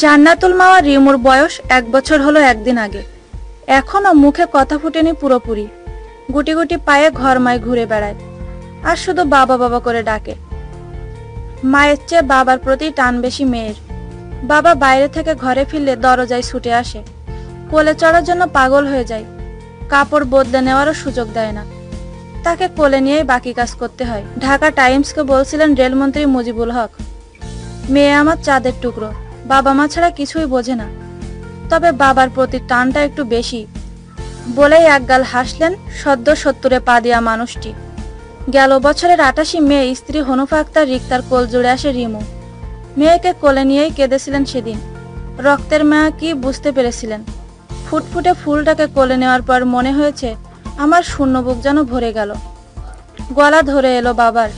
জান্নাতুল মাওয়া রিমুর বয়স এক বছর হলো একদিন আগে। এখনও মুখে কথা ফুটেনি পুরোপুরি। গুটি গুটি পায়ে ঘর মায় ঘুরে বেড়ায়, আর শুধু বাবা বাবা করে ডাকে। মায়ের চেয়ে বাবার প্রতি টান বেশি মেয়ের। বাবা বাইরে থেকে ঘরে ফিরলে দরজায় ছুটে আসে। কোলে চড়ার জন্য পাগল হয়ে যায়। কাপড় বদলে নেওয়ারও সুযোগ দেয় না। তাকে কোলে নিয়েই বাকি কাজ করতে হয়। ঢাকা টাইমসকে বলছিলেন রেলমন্ত্রী মুজিবুল হক, মেয়ে আমার চাঁদের টুকরো, বাবা মা ছাড়া কিছুই বোঝে না। তবে বাবার প্রতি টানটা একটু বেশি। বলেই একগাল হাসলেন সদ্য সত্তরে পা দেওয়া মানুষটি। গেল বছরের আটাশি মে স্ত্রী হনুফা আক্তার রিক্তার কোল জুড়ে আসে রিমু। মেয়েকে কোলে নিয়েই কেঁদেছিলেন সেদিন। রক্তের মায়া কি বুঝতে পেরেছিলেন। ফুটফুটে ফুলটাকে কোলে নেওয়ার পর মনে হয়েছে আমার শূন্য বুক যেন ভরে গেল। গলা ধরে এলো বাবার।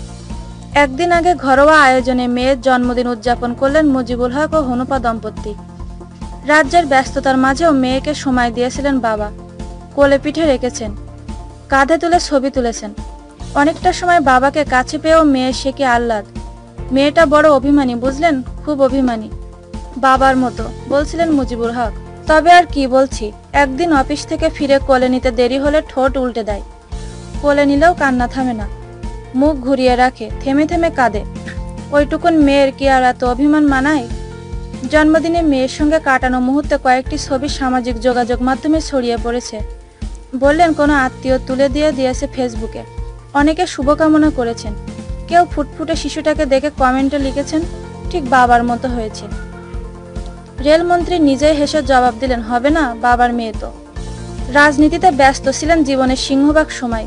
একদিন আগে ঘরোয়া আয়োজনে মেয়ের জন্মদিন উদযাপন করলেন মুজিবুল হক ও হনুপা দম্পতি। রাজ্যের ব্যস্ততার মাঝেও মেয়েকে সময় দিয়েছিলেন বাবা। কোলে পিঠে রেখেছেন। কাঁধে তুলে ছবি তুলেছেন। অনেকটা সময় বাবাকে কাছে পেয়েও মেয়ে সে কি আহ্লাদ। মেয়েটা বড় অভিমানী, বুঝলেন? খুব অভিমানী। বাবার মতো, বলছিলেন মুজিবুল হক। তবে আর কি বলছি, একদিন অফিস থেকে ফিরে কোলে নিতে দেরি হলে ঠোঁট উল্টে দেয়। কোলে নিলেও কান্না থামে না। মুখ ঘুরিয়ে রাখে, থেমে থেমে কাঁদে। ওইটুকুন মেয়ের কি আর এত অভিমান মানায়? জন্মদিনে মেয়ের সঙ্গে কাটানো মুহূর্তে কয়েকটি ছবি সামাজিক যোগাযোগ মাধ্যমে ছড়িয়ে পড়েছে। বললেন, কোনো আত্মীয় তুলে দিয়ে দিয়েছে ফেসবুকে। অনেকে শুভকামনা করেছেন। কেউ ফুটফুটে শিশুটাকে দেখে কমেন্টে লিখেছেন, ঠিক বাবার মতো হয়েছে। রেলমন্ত্রী নিজেই হেসে জবাব দিলেন, হবে না, বাবার মেয়ে তো। রাজনীতিতে ব্যস্ত ছিলেন জীবনের সিংহভাগ সময়।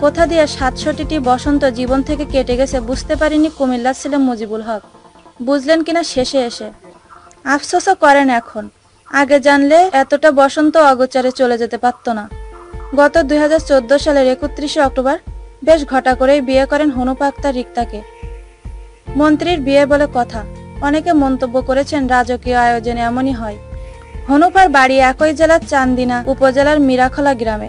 কোথা দিয়ে সাতষট্টিটি বসন্ত জীবন থেকে কেটে গেছে বুঝতে পারিনি কুমিল্লার ছিলেন মুজিবুল হক। বুঝলেন কিনা শেষে এসে। আফসোসও করেন এখন। আগে জানলে এতটা বসন্ত অগোচারে চলে যেতে পারত না। গত দুই হাজার চোদ্দ সালের একত্রিশে অক্টোবর বেশ ঘটা করেই বিয়ে করেন হনুপা আক্তার রিক্তাকে। মন্ত্রীর বিয়ে বলে কথা। অনেকে মন্তব্য করেছেন, রাজকীয় আয়োজনে এমনই হয়। হনুফার বাড়ি একই জেলার চান্দিনা উপজেলার মিরাখলা গ্রামে।